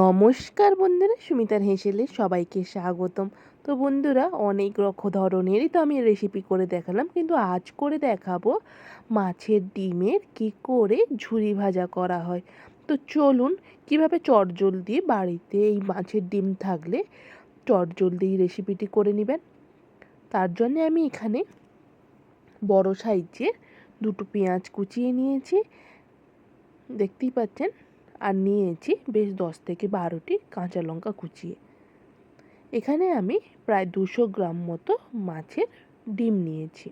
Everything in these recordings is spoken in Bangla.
নমস্কার বন্ধুরা, সুমিতার হেসেলে সবাইকে স্বাগতম। তো বন্ধুরা, অনেক রকম ধরনেরই তো আমি রেসিপি করে দেখালাম, কিন্তু আজ করে দেখাবো মাছের ডিমের কি করে ঝুরি ভাজা করা হয়। তো চলুন, কীভাবে চটজলদি বাড়িতে এই মাছের ডিম থাকলে চটজলদি রেসিপিটি করে নেবেন। তার জন্য আমি এখানে বড় সাইজের দুটো পেঁয়াজ কুচিয়ে নিয়েছি। দেখতেই পাচ্ছেন? আর নিয়েছি বেশ দশ থেকে বারোটি কাঁচা লঙ্কা কুচিয়ে এখানে আমি প্রায় দুশো গ্রাম মতো মাছের ডিম নিয়েছি।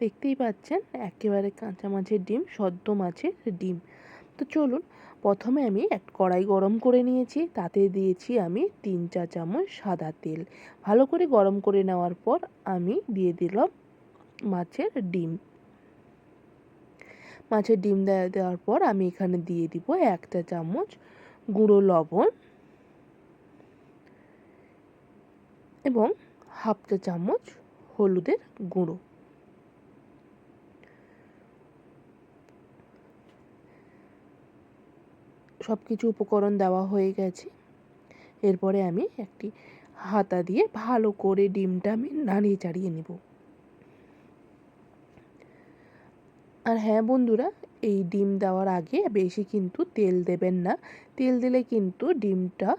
দেখতেই পাচ্ছেন, একেবারে কাঁচা মাছের ডিম, সদ্য মাছের ডিম। তো চলুন, প্রথমে আমি এক কড়াই গরম করে নিয়েছি, তাতে দিয়েছি আমি তিন চা চামচ সাদা তেল। ভালো করে গরম করে নেওয়ার পর আমি দিয়ে দিলাম মাছের ডিম। মাছের ডিম দেওয়ার পর আমি এখানে দিয়ে দিব একটা চামচ গুঁড়ো লবণ এবং হাফ চা চামচ হলুদের গুঁড়ো। সব কিছু উপকরণ দেওয়া হয়ে গেছে। এরপরে আমি একটি হাতা দিয়ে ভালো করে ডিমটা আমি নাড়িয়ে চাড়িয়ে নেব। আর হ্যাঁ বন্ধুরা, এই ডিম দেওয়ার আগে বেশি কিন্তু তেল দেবেন না। তেল দিলে কিন্তু ডিমটা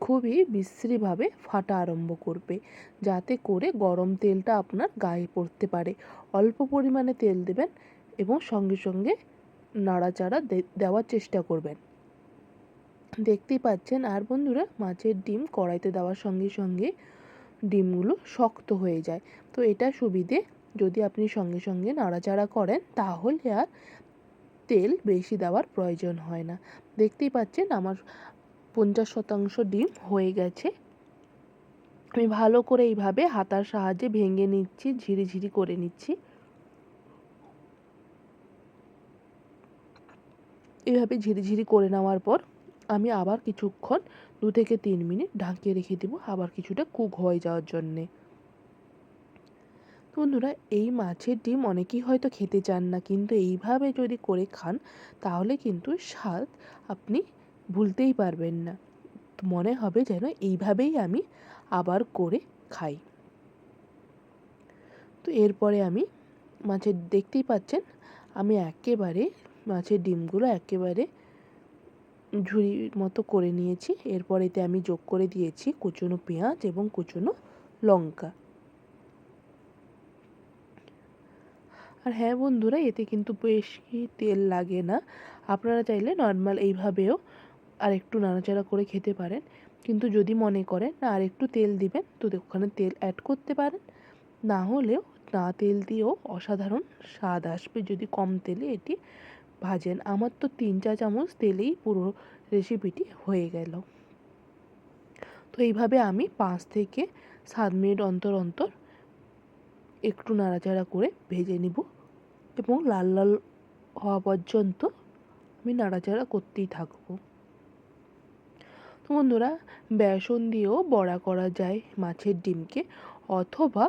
খুবই বিশ্রীভাবে ফাটা আরম্ভ করবে, যাতে করে গরম তেলটা আপনার গায়ে পড়তে পারে। অল্প পরিমাণে তেল দেবেন এবং সঙ্গে সঙ্গে নাড়াচাড়া দেওয়ার চেষ্টা করবেন। দেখতেই পাচ্ছেন, আর বন্ধুরা, মাছের ডিম কড়াইতে দেওয়ার সঙ্গে সঙ্গে ডিমগুলো শক্ত হয়ে যায়। তো এটা সুবিধে যদি আপনি সঙ্গে সঙ্গে নাড়াচাড়া করেন, তাহলে আর তেল বেশি দেওয়ার প্রয়োজন হয় না। দেখতেই পাচ্ছেন আমার পঞ্চাশ শতাংশ ডিম হয়ে গেছে। আমি ভালো করে এইভাবে হাতার সাহায্যে ভেঙে নিচ্ছি ঝিরিঝিরি করে নিচ্ছি। এইভাবে ঝিরিঝিরি করে নেওয়ার পর আমি আবার কিছুক্ষণ দু থেকে তিন মিনিট ঢাকিয়ে রেখে দেবো, আবার কিছুটা কুক হয়ে যাওয়ার জন্যে। বন্ধুরা, এই মাছের ডিম অনেকেই হয়তো খেতে চান না, কিন্তু এইভাবে যদি করে খান, তাহলে কিন্তু স্বাদ আপনি ভুলতেই পারবেন না। মনে হবে যেন এইভাবেই আমি আবার করে খাই। তো এরপরে আমি মাছের, দেখতেই পাচ্ছেন, আমি একেবারে মাছের ডিমগুলো একেবারে ঝুড়ির মতো করে নিয়েছি। এরপরেতে আমি যোগ করে দিয়েছি কুচনো পেঁয়াজ এবং কুচনো লঙ্কা। আর হ্যাঁ বন্ধুরা, এতে কিন্তু বেশি তেল লাগে না। আপনারা চাইলে নর্মাল এইভাবেও আর একটু নাড়াচাড়া করে খেতে পারেন। কিন্তু যদি মনে করেন না আর একটু তেল দিবেন, তো ওখানে তেল অ্যাড করতে পারেন। না হলেও না তেল দিয়েও অসাধারণ স্বাদ আসবে যদি কম তেলে এটি ভাজেন। আমার তো তিন চা চামচ তেলেই পুরো রেসিপিটি হয়ে গেল। তো এইভাবে আমি পাঁচ থেকে সাত মিনিট অন্তর অন্তর একটু নাড়াচাড়া করে ভেজে নিব এবং লাল লাল হওয়া পর্যন্ত আমি নাড়াচাড়া করতেই থাকব। তো বন্ধুরা, বেসন দিয়েও বড়া করা যায় মাছের ডিমকে, অথবা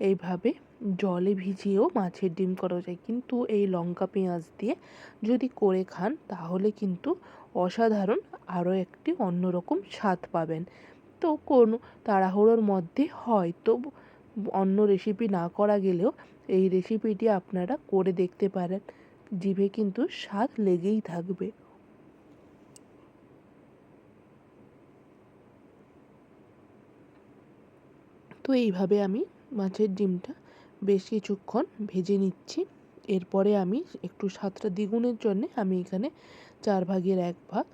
এইভাবে জলে ভিজিয়েও মাছের ডিম করা যায়। কিন্তু এই লঙ্কা পেঁয়াজ দিয়ে যদি করে খান, তাহলে কিন্তু অসাধারণ আরও একটি অন্যরকম স্বাদ পাবেন। তো কোনো তাড়াহুড়োর মধ্যে হয়তো অন্য রেসিপি না করা গেলেও এই রেসিপিটি আপনারা করে দেখতে পারেন। জিভে কিন্তু স্বাদ লেগেই থাকবে। তো এইভাবে আমি মাছের ডিমটা বেশ কিছুক্ষণ ভেজে নিচ্ছি। এরপরে আমি একটু স্বাদটা দ্বিগুণের জন্যে আমি এখানে চার ভাগের এক ভাগ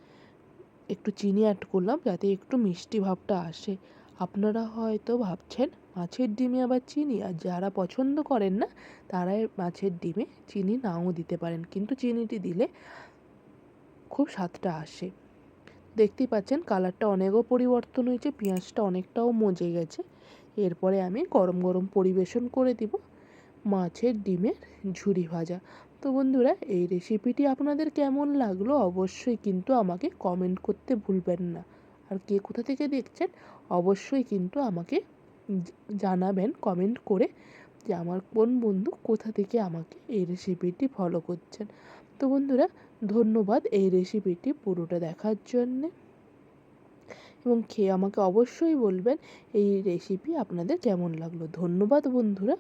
একটু চিনি অ্যাড করলাম যাতে একটু মিষ্টি ভাবটা আসে। আপনারা হয়তো ভাবছেন মাছের ডিমে আবার চিনি, আর যারা পছন্দ করেন না, তারাই মাছের ডিমে চিনি নাও দিতে পারেন। কিন্তু চিনিটি দিলে খুব স্বাদটা আসে। দেখতেই পাচ্ছেন, কালারটা অনেকও পরিবর্তন হয়েছে, পেঁয়াজটা অনেকটাও মজে গেছে। এরপরে আমি গরম গরম পরিবেশন করে দিব মাছের ডিমের ঝুরি ভাজা। তো বন্ধুরা, এই রেসিপিটি আপনাদের কেমন লাগল অবশ্যই কিন্তু আমাকে কমেন্ট করতে ভুলবেন না। আর কে কোথা থেকে দেখছেন, অবশ্যই কিন্তু আমাকে জানাবেন কমেন্ট করে যে আমার কোন বন্ধু কোথা থেকে আমাকে এই রেসিপিটি ফলো করছেন। তো বন্ধুরা, ধন্যবাদ এই রেসিপিটি পুরোটা দেখার জন্যে। এবং খেয়ে আমাকে অবশ্যই বলবেন এই রেসিপি আপনাদের কেমন লাগল। ধন্যবাদ বন্ধুরা।